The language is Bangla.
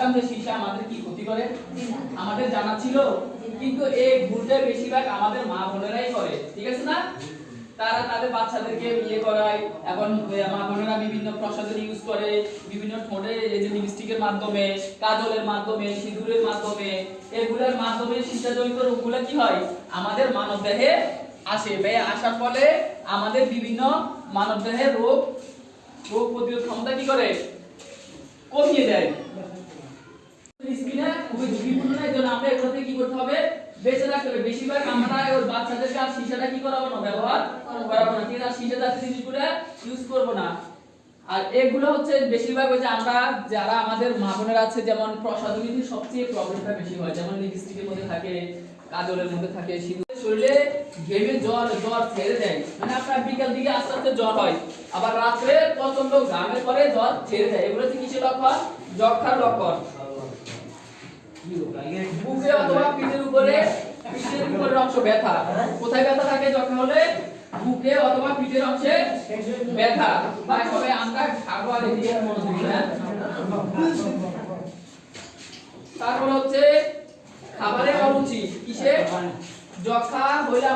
জানতাম যে সীসা আমাদের কি ক্ষতি করে? আমাদের জানা ছিল কিন্তু এই ভুলটা বেশিরভাগ আমাদের মা বোনেরাই করে ঠিক আছে না? তারা তাদের বাচ্চাদেরকে ইয়ে করায় এখন মা বোনেরা বিভিন্ন প্রসাধন ইউজ করে বিভিন্ন ঠোঁটে এই যে লিপস্টিকের মাধ্যমে কাজলের মাধ্যমে সিঁদুরের মাধ্যমে এগুলোর মাধ্যমে সীসাজনিত রোগগুলো কি হয়? আমাদের মানব দেহে আসে। বে আসার ফলে আমাদের বিভিন্ন মানব দেহের রোগ রোগ প্রতিরোধ ক্ষমতা কি করে? কমিয়ে দেয়। খুবই ঝুঁকিপূর্ণ এই জন্য আমরা এগুলো থেকে কি করতে হবে? বেঁচে রাখতে হবে। বেশিরভাগ আমরা ওই বাচ্চাদেরকে আর সীসাটা কি করাবো না, ব্যবহার করাবো না। ঠিক আছে সীসা জাতীয় জিনিসগুলো ইউজ করব না। আর এগুলো হচ্ছে বেশিরভাগ ওই যে আমরা, যারা আমাদের মা বোনেরা আছে, যেমন প্রসাধনীতে সবচেয়ে প্রবলেমটা বেশি হয়। যেমন লিপস্টিকের মধ্যে থাকে, কাজলের মধ্যে থাকে সিঁদুর শরীরে ঘেমে জ্বর জ্বর ছেড়ে দেয়। মানে আপনার বিকাল দিকে আস্তে আস্তে জ্বর হয়। আবার রাত্রে প্রচণ্ড ঘামের পরে জ্বর ছেড়ে দেয়। এগুলো হচ্ছে কিসের লক্ষণ? যক্ষার লক্ষণ। বুকে অথবা পিঠের উপরে পিঠের উপরের অংশ ব্যথা। কোথায় ব্যথা থাকে যখন হলে বুকে অথবা পিঠের অংশে ব্যথা। বা সবাই আমরা খাব আর মনোযোগ হ্যাঁ? তারপর হচ্ছে খাবারের অরুচি কিসে? যক্ষা হইলে